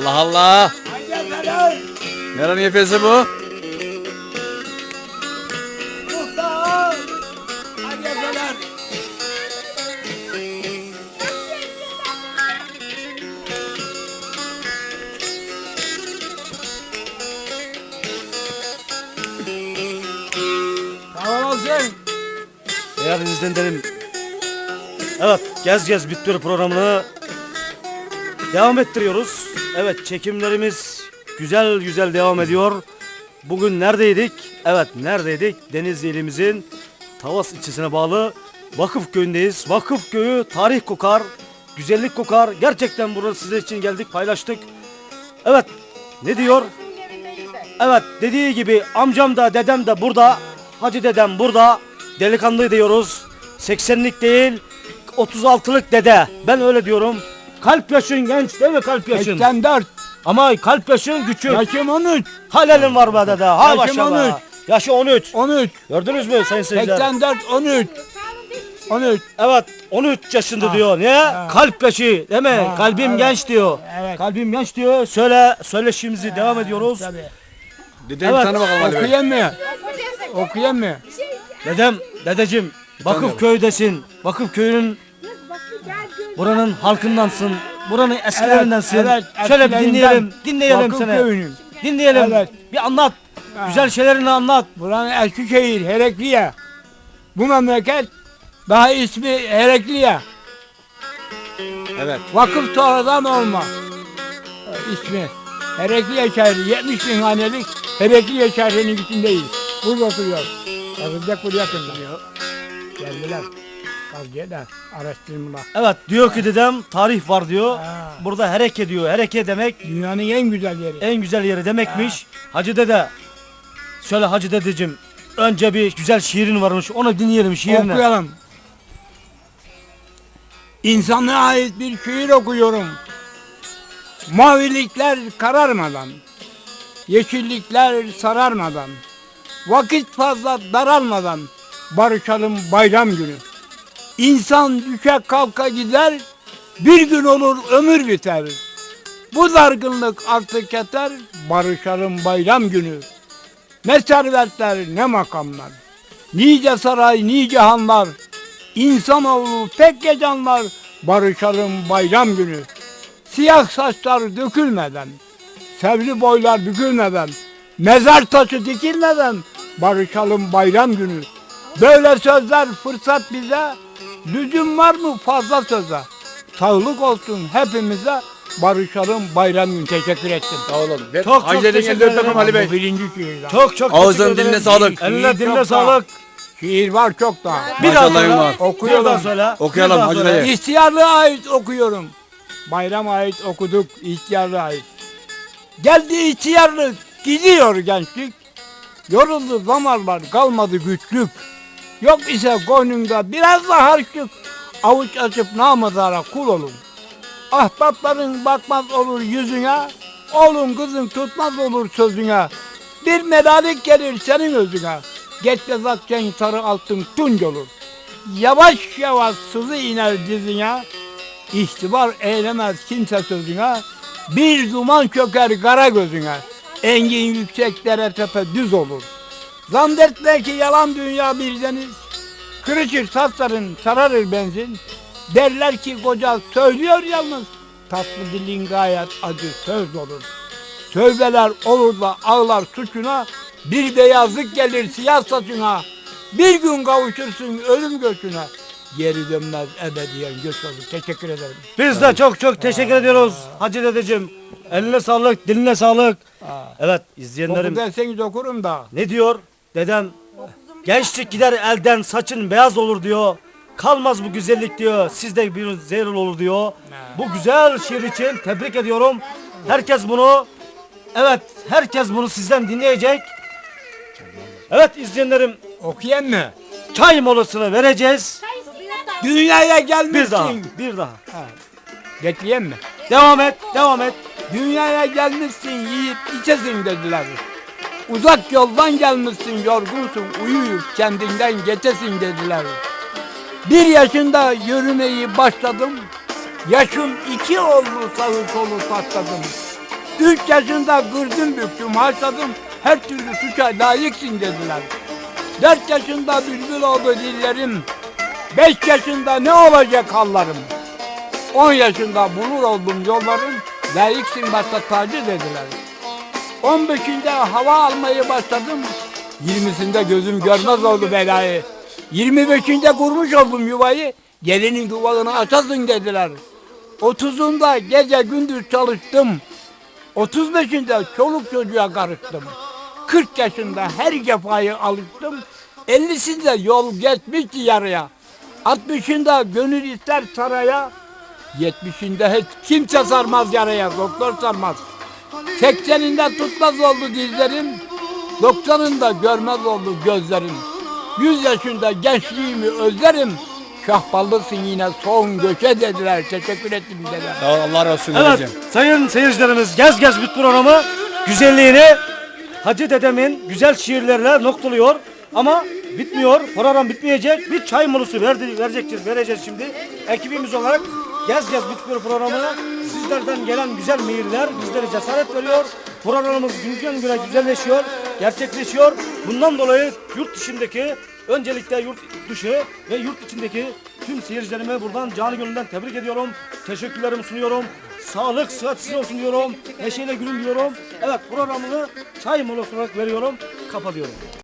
Allah Allah. Nerenin efesi bu? Değerli izleyenlerim. Evet Gez Gez Bitmiyor programını devam ettiriyoruz. Evet çekimlerimiz güzel güzel devam ediyor. Bugün neredeydik? Evet neredeydik? Denizli ilimizin Tavas ilçesine bağlı Vakıf köyündeyiz. Vakıf köyü tarih kokar, güzellik kokar. Gerçekten burada sizler için geldik paylaştık. Evet ne diyor? Evet dediği gibi amcam da dedem de burada. Hacı dedem burada. Delikanlı diyoruz. 80'lik değil 36'lık dede. Ben öyle diyorum. Kalp yaşın genç değil mi kalp yaşın? 84. Ama kalp yaşın küçük. Yaşım 13. Halalin var be dede. Ha Yaşım maşallah. 13. Yaşı 13. 13. Gördünüz mü sayın seyirciler? 84. 13. 13. Evet 13 yaşında diyor. Niye? Kalp yaşı değil mi? Ha, Kalbim evet. genç diyor. Evet. Kalbim genç diyor. Söyle söyleşimizi devam ediyoruz. Tabii. Dedeni Evet. tanı bakalım Ali Bey. Okuyan mı? Okuyan mı? Dedem, dedeciğim, Vakıf köydesin. Buranın halkındansın. Buranın eskilerindensin. evet, Şöyle bir dinleyelim. Dinleyelim Vakıf seni. köyünün. Dinleyelim. Evet. Bir anlat. Güzel şeylerini anlat. Buranın Eskişehir, Herekliye. Bu memleket daha ismi Herekliye. Evet. Vakıf sonradan olma ismi. Herekliye şehri, 70 bin hanelik Herekliye şehrinin içindeyiz. Burada oturuyor. Yazılacak buraya yakında. Geldiler. Da araştırmalar. Evet diyor ki dedem tarih var diyor. Ha. Burada hereke diyor. Hereke demek Dünyanın en güzel yeri. en güzel yeri demekmiş. Hacı dede. Şöyle Hacı dedeciğim. Önce bir güzel şiirin varmış. Onu dinleyelim şiirini. Okuyalım. İnsanlığa ait bir şiir okuyorum. Mavilikler kararmadan, yeşillikler sararmadan, vakit fazla daralmadan barışalım bayram günü. İnsan düşe kalka gider, bir gün olur ömür biter. Bu dargınlık artık yeter, barışalım bayram günü. Ne servetler ne makamlar. Nice saray, nice hanlar, insanoğlu pek gecanlar, barışalım bayram günü. Siyah saçlar dökülmeden, sevri boylar bükülmeden, mezar taşı dikilmeden, barışalım bayram günü. Böyle sözler fırsat bize, lüzum var mı fazla söze? Sağlık olsun hepimize, barışalım bayram günü. Teşekkür ettim. Sağ olun. Ben Çok, çok teşekkür ederim. Ali Bey. Bu birinci şiir. Çok çok Ağzına, teşekkür ederim. diline sağlık. Eline Şiir diline çok sağlık. Şiir var çok daha. Bir daha Maşallah söyle. var. Okuyalım. Bir daha söyle. Okuyalım, Bir daha Hacı dayı. İhtiyarlığa ait okuyorum. Bayrama ait okuduk, ihtiyarlığa ait. Geldi ihtiyarlık, gidiyor gençlik. Yoruldu zamanlar, kalmadı güçlük. Yok ise koynunda biraz da harçlık. Avuç açıp namazara kul olun. Ahbapların bakmaz olur yüzüne. Oğlun kızın tutmaz olur sözüne. Bir medalik gelir senin özüne. Geçmez akçen sarı altın tunç olur. Yavaş yavaş sızı iner dizine. İhtibar eylemez kimse sözüne. Bir duman çöker kara gözüne. Engin yükseklere tepe düz olur. Zannetme ki yalan dünya bir deniz. Kırışır safların sararır benzin. Derler ki koca söylüyor yalnız. Tatlı dilin gayet acı söz olur. Tövbeler olur da ağlar suçuna. Bir beyazlık gelir siyah saçına. Bir gün kavuşursun ölüm göçüne. Geri dönmez ebediyen göç olur. Teşekkür ederim. Biz de çok çok teşekkür ediyoruz Hacı dedeciğim. Eline sağlık, diline sağlık. Evet Oku izleyenlerim derseniz okurum da. ne diyor? Dedem gençlik gider elden saçın beyaz olur diyor. Kalmaz bu güzellik diyor. Sizde bir zehir olur diyor. Bu güzel şiir için tebrik ediyorum. Herkes bunu evet herkes bunu sizden dinleyecek. Evet izleyenlerim Okuyan mı? çay molasını vereceğiz. Dünyaya gelmişsin. Bir daha, bir daha. Bekleyen mi? Devam et, devam et. Dünyaya gelmişsin yiyip içesin dediler. Uzak yoldan gelmişsin yorgunsun uyuyup kendinden geçesin dediler. Bir yaşında yürümeyi başladım. Yaşım iki oldu sağı solu patladım. Üç yaşında kırdım büktüm haşladım. Her türlü suça layıksın dediler. Dört yaşında bülbül oldu dillerim. Beş yaşında ne olacak hallarım? On yaşında bulur oldum yollarım. Layıksın başta tacı dediler. On beşinde hava almayı başladım. Yirmisinde gözüm görmez oldu belayı. Yirmi beşinde kurmuş oldum yuvayı. Gelinin duvarını açasın dediler. Otuzunda gece gündüz çalıştım. Otuz beşinde çoluk çocuğa karıştım. Kırk yaşında her cefayı alıştım. Ellisinde yol geçmiş yarıya. Altmışında gönül ister saraya. Yetmişinde hiç kimse sarmaz yaraya, doktor sarmaz. Sekseninde tutmaz oldu dizlerim. Doksanında görmez oldu gözlerim. Yüz yaşında gençliğimi özlerim. Şahballısın yine son göçe dediler. Teşekkür ettim dediler. Sağ ol Allah razı olsun Evet dedeciğim. sayın seyircilerimiz Gez Gez Bit programı güzelliğini Hacı dedemin güzel şiirlerle noktalıyor. Ama bitmiyor. Program bitmeyecek. Bir çay molası verdi, verecektir, vereceğiz şimdi. Ekibimiz olarak Gez Gez Bitmiyor programı sizlerden gelen güzel meyirler bizlere cesaret veriyor. Programımız günden güne güzelleşiyor, gerçekleşiyor. Bundan dolayı yurt dışındaki öncelikle yurt dışı ve yurt içindeki tüm seyircilerime buradan canı gönülden tebrik ediyorum. Teşekkürlerimi sunuyorum. Sağlık, sıhhat size olsun diyorum. Neşeyle gülün diyorum. Evet programını çay molası olarak veriyorum. Kapatıyorum.